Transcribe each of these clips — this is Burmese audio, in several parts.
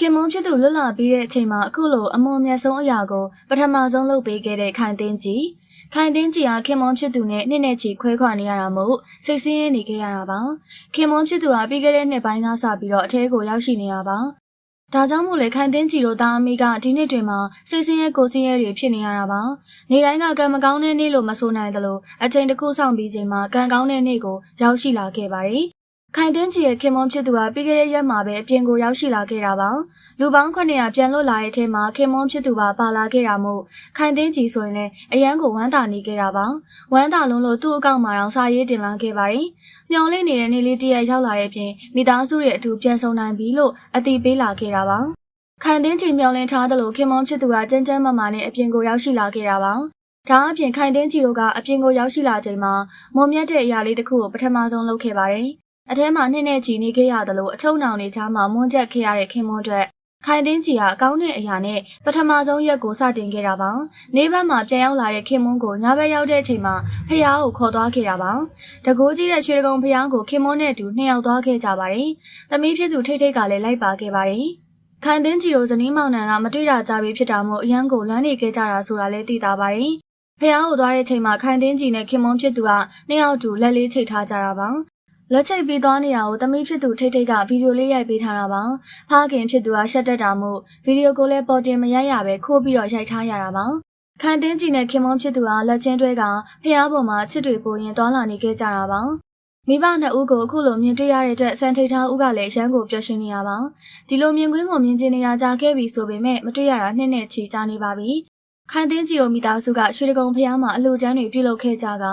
ခင်မုန်းဖြစ်သူလွတ်လာပြီးတဲ့အချိန်မှာအခုလိုအမွန်မြတ်ဆုံးအရာကိုပထမဆုံးလုပ်ပေးခဲ့တဲ့ခိုင်တင်းကြီးခိုင်တင်းကြီးဟာခင်မွန်းဖြစ်သူနဲ့နှစ်နဲ့ချီခွဲခွာနေရတာမို့စိတ်ဆင်းရဲနေခဲ့ရတာပါခင်မွန်းဖြစ်သူဟာပြီးခဲ့တဲ့နှစ်ပိုင်းကစပြီးတော့အထဲကိုရောက်ရှိနေရပါဒါကြောင့်မို့လေခိုင်တင်းကြီးတို့သားအမိကဒီနှစ်တွင်မှာစိတ်ဆင်းရဲကိုယ်ဆင်းရဲတွေဖြစ်နေရတာပါနေတိုင်းကကံမကောင်းတဲ့နေ့လို့မဆိုနိုင်သလိုအချိန်တစ်ခုဆောင်ပြီးချိန်မှာကံကောင်းတဲ့နေ့ကိုရောက်ရှိလာခဲ့ပါတယ် ခိုင်တင်းကြီးရဲ့ခင်မွန်းဖြစ်သူဟာပြီးခဲ့တဲ့ရက်မှာပဲအပြင်ကိုရောက်ရှိလာခဲ့တာပါလူပေါင်း900ပြန်လွတ်လာတဲ့အထဲမှာခင်မွန်းဖြစ်သူပါပါလာခဲ့တာမို့ခိုင်တင်းကြီးဆိုရင်လည်းအရန်ကိုဝမ်းသာနေခဲ့တာပါဝမ်းသာလုံးလို့သူ့အကောင့်မှာတော့စာရေးတင်လာခဲ့ပါတယ်မျော်လင့်နေတဲ့နေ့လေးတရက်ရောက်လာတဲ့ပြင်မိသားစုရဲ့အတူပြန်ဆုံနိုင်ပြီလို့အတိပေးလာခဲ့တာပါခိုင်တင်းကြီးမျော်လင့်ထားသလိုခင်မွန်းဖြစ်သူကကြမ်းကြမ်းမမာနဲ့အပြင်ကိုရောက်ရှိလာခဲ့တာပါဒါအပြင်ခိုင်တင်းကြီးတို့ကအပြင်ကိုရောက်ရှိလာချိန်မှာမုံမြတ်တဲ့အရာလေးတစ်ခုကိုပထမဆုံးလုပ်ခဲ့ပါတယ် အထဲမှာနှစ်နဲ့ချီနေခဲ့ရတယ်လို့အချုံနောင်နေချားမှာမွန်းချက်ခဲ့ရတဲ့ခင်မွန်းအတွက်ခိုင်တင်းကြီးကအကောင်းတဲ့အရာနဲ့ပထမဆုံးရက်ကိုစတင်ခဲ့တာပါ။နေဘက်မှာပြန်ရောက်လာတဲ့ခင်မွန်းကိုညဘက်ရောက်တဲ့အချိန်မှာဖះကိုခေါ်သွားခဲ့တာပါ။တကိုးကြီးတဲ့ရွှေတကုံဖះကိုခင်မွန်းနဲ့အတူနှစ်ယောက်သွားခဲ့ကြပါတယ်။သမီးဖြစ်သူထိတ်ထိတ်ကလည်းလိုက်ပါခဲ့ပါတယ်။ခိုင်တင်းကြီးတို့ဇနီးမောင်နှံကမတွေ့တာကြပြီဖြစ်တာမို့အရန်ကိုလွမ်းနေခဲ့ကြတာဆိုတာလည်းသိတာပါတယ်။ဖះကိုသွားတဲ့ချိန်မှာခိုင်တင်းကြီးနဲ့ခင်မွန်းဖြစ်သူကနှစ်ယောက်တူလက်လေးချိတ်ထားကြတာပါ။ လက်ချိတ်ပြီးသွားနေတာကိုသမီးဖြစ်သူထိတ်ထိတ်ကဗီဒီယိုလေးရိုက်ပေးထားတာပါ။ဖခင်ဖြစ်သူကရှက်တက်တာမို့ဗီဒီယိုကိုလည်းပေါ်တင်မရိုက်ရပဲခိုးပြီးတော့ရိုက်ထားရတာပါ။ခိုင်တင်းကြီးနဲ့ခင်မွန်းဖြစ်သူကလက်ချင်းတွဲကဖះပေါ်မှာချစ်တွေပိုရင်သွားလာနေခဲ့ကြတာပါ။မိဘနှစ်ဦးကိုအခုလိုမြင်တွေ့ရတဲ့အတွက်စံထိတ်ထားဦးကလည်းရန်ကိုပျော်ရွှင်နေရပါ။ဒီလိုမြင်ကွင်းကိုမြင်ကျင်နေရကြခဲ့ပြီဆိုပေမဲ့မတွေ့ရတာနှစ်နဲ့ချီကြာနေပါပြီ။ ခိုင်တင်းကြီးတို့မိသားစုကရွှေတကုံဖျားမှာအလှကျန်းတွေပြုလုပ်ခဲ့ကြက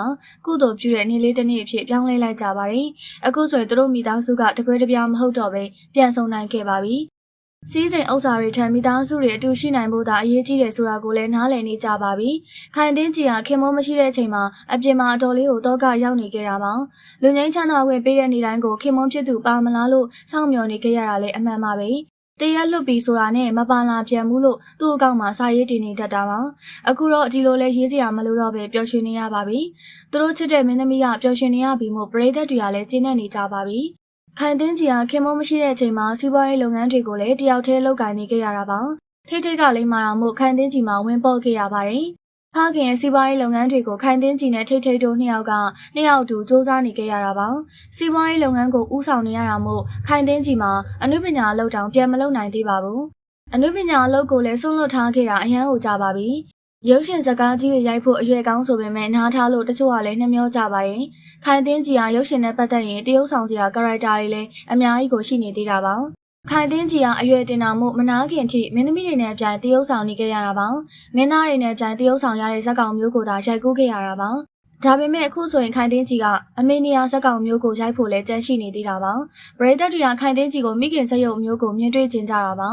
ကုသိုလ်ပြုတဲ့နေ့လေးတစ်နေ့အဖြစ်ပြောင်းလဲလိုက်ကြပါတယ်။အခုဆိုရင်တို့မိသားစုကတကွဲတပြားမဟုတ်တော့ပဲပြန်ဆုံနိုင်ခဲ့ပါပြီ။စီးစိမ်ဥစ္စာတွေထံမိသားစုတွေအတူရှိနိုင်ဖို့သာအရေးကြီးတယ်ဆိုတာကိုလည်းနားလည်နေကြပါပြီ။ခိုင်တင်းကြီးကခင်မိုးမရှိတဲ့အချိန်မှာအပြင်မှာအတော်လေးကိုတော့ကရောက်နေခဲ့တာပါ။လူငင်းချမ်းသာဝင်ပေးတဲ့နေတိုင်းကိုခင်မုန်းဖြစ်သူပါမလားလို့စောင့်မျှော်နေခဲ့ရတာလည်းအမှန်ပါပဲ။ တရက်လွတ်ပြီဆိုတာနဲ့မပါလာပြန်ဘူးလို့သူ့အကောင့်မှာစာရေးတင်နေတတ်တာပါအခုတော့ဒီလိုလဲရေးစရာမလိုတော့ပဲပျော်ရွှင်နေရပါပြီသူတို့ချစ်တဲ့မင်းသမီးကပျော်ရွှင်နေရပြီမို့ပရိသတ်တွေကလည်းကျင်းနေနေကြပါပြီခိုင်တင်းကြီးကခင်မမရှိတဲ့အချိန်မှာစီးပွားရေးလုပ်ငန်းတွေကိုလည်းတယောက်တည်းလုပ်ကိုင်နေခဲ့ရတာပါထိတ်ထိတ်ကလေးမာတာမို့ခိုင်တင်းကြီးမှာဝင်ပေါ်ခဲ့ရပါတယ် ဖခင်ရဲ့စီးပွားရေးလုပ်ငန်းတွေကိုခိုင်တင်းကြည်နဲ့ထိတ်ထိတ်တို့နှစ်ယောက်ကနှစ်ယောက်တူစူးစမ်းနေကြရတာပါ။စီးပွားရေးလုပ်ငန်းကိုဦးဆောင်နေရတာမို့ခိုင်တင်းကြည်မှာအနုပညာအလုပ်တောင်ပြန်မလုပ်နိုင်သေးပါဘူး။အနုပညာအလုပ်ကိုလည်းဆုံးလွတ်ထားခဲ့တာအရန်ဟိုကြပါပြီ။ရုပ်ရှင်ဇာတ်ကားကြီးတွေရိုက်ဖို့အရွယ်ကောင်းဆိုပေမဲ့နားထားလို့တချို့ကလည်းနှမျောကြပါတယ်။ခိုင်တင်းကြည်ဟာရုပ်ရှင်နဲ့ပတ်သက်ရင်တရုပ်ဆောင်စရာကာရိုက်တာတွေလည်းအများကြီးကိုရှိနေသေးတာပါ။ ခိုင်တင်းကြီးကအရွယ်တင်တာမှုမနာခင်ထိမင်းသမီးတွေနဲ့အပြိုင်တရုပ်ဆောင်နေခဲ့ရတာပါမင်းသားတွေနဲ့အပြိုင်တရုပ်ဆောင်ရတဲ့ဇက်ကောင်မျိုးကိုသာရိုက်ကူးခဲ့ရတာပါဒါပေမဲ့အခုဆိုရင်ခိုင်တင်းကြီးကအမေနီယာဇက်ကောင်မျိုးကိုရိုက်ဖို့လဲကြံရှိနေသေးတာပါပရိသတ်တွေကခိုင်တင်းကြီးကိုမိခင်ဇက်ရုပ်မျိုးကိုမြင်တွေ့ကျင်ကြတာပါ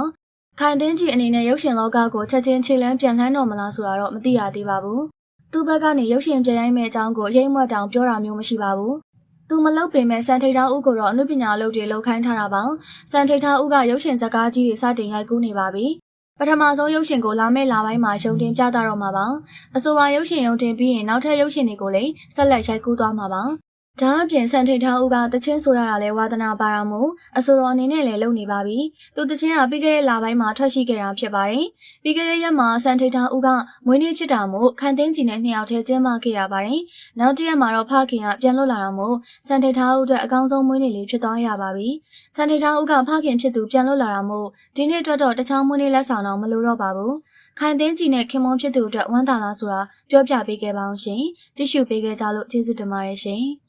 ခိုင်တင်းကြီးအနေနဲ့ရုပ်ရှင်လောကကိုချက်ချင်းခြေလန်းပြန်လှမ်းတော်မလားဆိုတာတော့မသိရသေးပါဘူးသူ့ဘက်ကနေရုပ်ရှင်ပြန်ရိုက်မဲ့အကြောင်းကိုရိမ့်မွက်တောင်ပြောတာမျိုးမရှိပါဘူး သူမလုပ်ပေမဲ့စံထိတ်ထားဦးကိုတော့အမှုပညာလုပ်တွေလုပ်ခိုင်းထားတာပါစံထိတ်ထားဦးကရုပ်ရှင်ဇာတ်ကားကြီးတွေစတင်ရိုက်ကူးနေပါပြီပထမဆုံးရုပ်ရှင်ကိုလာမယ့်လပိုင်းမှာရုံတင်ပြသတော့မှာပါအဆိုပါရုပ်ရှင်ရုံတင်ပြီးရင်နောက်ထပ်ရုပ်ရှင်တွေကိုလည်းဆက်လက်ရိုက်ကူးသွားမှာပါ ဒါအပြင်စံထိတ်ထားဦးကတချင်းဆိုရတာလဲဝါသနာပါတာမို့အဆိုတော်အနေနဲ့လည်းလုပ်နေပါပြီ။သူတချင်းကပြီးခဲ့တဲ့လပိုင်းမှာထွက်ရှိခဲ့တာဖြစ်ပါတယ်။ပြီးခဲ့တဲ့ရက်မှာစံထိတ်ထားဦးကမွေးနေ့ဖြစ်တာမို့ခန်သိန်းကြီးနဲ့နှစ်ယောက်တည်းကျင်းပခဲ့ရပါတယ်။နောက်တစ်ရက်မှာတော့ဖခင်ကပြန်လွတ်လာတာမို့စံထိတ်ထားဦးအတွက်အကောင်းဆုံးမွေးနေ့လေးဖြစ်သွားရပါပြီ။စံထိတ်ထားဦးကဖခင်ဖြစ်သူပြန်လွတ်လာတာမို့ဒီနေ့အတွက်တော့တခြားမွေးနေ့လက်ဆောင်တော့မလိုတော့ပါဘူး။ခိုင်သိန်းကြီးနဲ့ခင်မွန်ဖြစ်သူအတွက်ဝမ်းသာလားဆိုတာပြောပြပေးခဲ့ပါအောင်ရှင်။ကြည့်ရှုပေးခဲ့ကြလို့ကျေးဇူးတင်ပါတယ်ရှင်။